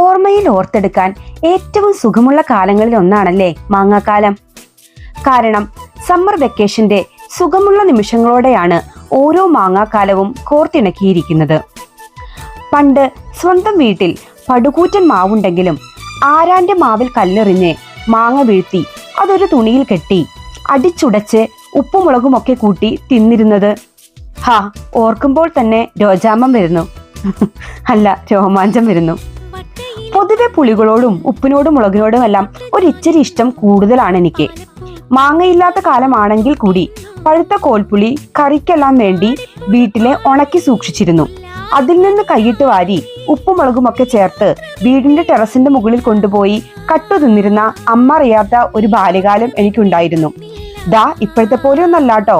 ഓർമ്മയിൽ ഓർത്തെടുക്കാൻ ഏറ്റവും സുഖമുള്ള കാലങ്ങളിൽ ഒന്നാണല്ലേ മാങ്ങാക്കാലം. കാരണം സമ്മർ വെക്കേഷന്റെ സുഖമുള്ള നിമിഷങ്ങളോടെയാണ് ഓരോ മാങ്ങാക്കാലവും കോർത്തിണക്കിയിരിക്കുന്നത്. പണ്ട് സ്വന്തം വീട്ടിൽ പടുകൂറ്റൻ മാവുണ്ടെങ്കിലും ആരാന്റെ മാവിൽ കല്ലെറിഞ്ഞ് മാങ്ങ വീഴ്ത്തി അതൊരു തുണിയിൽ കെട്ടി അടിച്ചുടച്ച് ഉപ്പുമുളകുമൊക്കെ കൂട്ടി തിന്നിരുന്നത്. ഹാ ഓർക്കുമ്പോൾ തന്നെ രോജാമം വരുന്നു. അല്ല രോമാഞ്ചം വരുന്നു. പൊതുവെ പുളികളോടും ഉപ്പിനോടും മുളകിനോടും എല്ലാം ഒരു ഇച്ചിരി ഇഷ്ടം കൂടുതലാണ് എനിക്ക്. മാങ്ങയില്ലാത്ത കാലമാണെങ്കിൽ കൂടി പഴുത്ത കോൽപ്പുളി കറിക്കെല്ലാം വേണ്ടി വീട്ടിലെ ഉണക്കി സൂക്ഷിച്ചിരുന്നു. അതിൽ നിന്ന് കൈയിട്ട് വാരി ഉപ്പും മുളകുമൊക്കെ ചേർത്ത് വീടിന്റെ ടെറസിന്റെ മുകളിൽ കൊണ്ടുപോയി കട്ടു തിന്നിരുന്ന അമ്മ അറിയാത്ത ഒരു ബാല്യകാലം എനിക്കുണ്ടായിരുന്നു. ദാ ഇപ്പോഴത്തെ പോലെ ഒന്നല്ലാട്ടോ.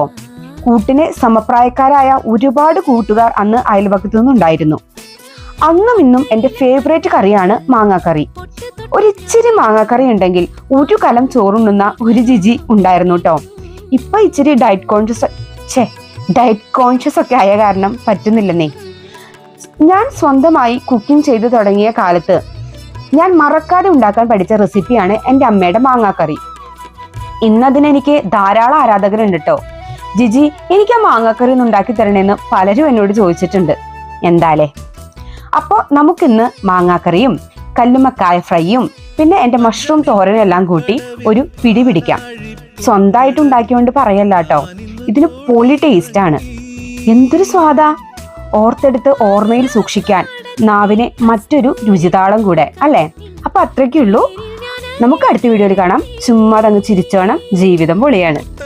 കൂട്ടിന് സമപ്രായക്കാരായ ഒരുപാട് കൂട്ടുകാർ അന്ന് അയൽവക്കത്തു നിന്നുണ്ടായിരുന്നു. അന്നും ഇന്നും എന്റെ ഫേവറേറ്റ് കറിയാണ് മാങ്ങാക്കറി. ഒരു ഇച്ചിരി മാങ്ങാക്കറി ഉണ്ടെങ്കിൽ ഒരു കലം ചോറുണ്ണുന്ന ഒരു ജിജി ഉണ്ടായിരുന്നു കേട്ടോ ഇപ്പൊ ഇച്ചിരി ഡയറ്റ് കോൺഷ്യസ് ഛേ ഡയറ്റ് കോൺഷ്യസ് ഒക്കെ ആയ കാരണം പറ്റുന്നില്ലെന്നേ. ഞാൻ സ്വന്തമായി കുക്കിംഗ് ചെയ്തു തുടങ്ങിയ കാലത്ത് ഞാൻ മറക്കാതെ ഉണ്ടാക്കാൻ പഠിച്ച റെസിപ്പിയാണ് എന്റെ അമ്മയുടെ മാങ്ങാക്കറി. ഇന്നതിന് എനിക്ക് ധാരാളം ആരാധകരുണ്ട് കേട്ടോ ജിജി എനിക്ക് ആ മാങ്ങാക്കറി ഒന്ന് ഉണ്ടാക്കി തരണേന്ന് പലരും എന്നോട് ചോദിച്ചിട്ടുണ്ട്. എന്താലേ അപ്പോൾ നമുക്കിന്ന് മാങ്ങാക്കറിയും കല്ലുമക്കായ ഫ്രൈയും പിന്നെ എന്റെ മഷ്റൂം തോരനെല്ലാം കൂട്ടി ഒരു പിടി പിടിക്കാം. സ്വന്തമായിട്ട് ഉണ്ടാക്കിയോണ്ട് പറയല്ല കേട്ടോ. ഇതിന് പൊളി ടേസ്റ്റ് ആണ്. എന്തൊരു സ്വാദാ. ഓർത്തെടുത്ത് ഓർമ്മയിൽ സൂക്ഷിക്കാൻ നാവിനെ മറ്റൊരു രുചിതാളം കൂടെ അല്ലേ? അപ്പൊ അത്രയ്ക്കുള്ളൂ നമുക്ക് അടുത്ത വീഡിയോയിൽ കാണാം. ചുമ്മാ അങ്ങ് ചിരിച്ചോണം. ജീവിതം പൊളിയാണ്.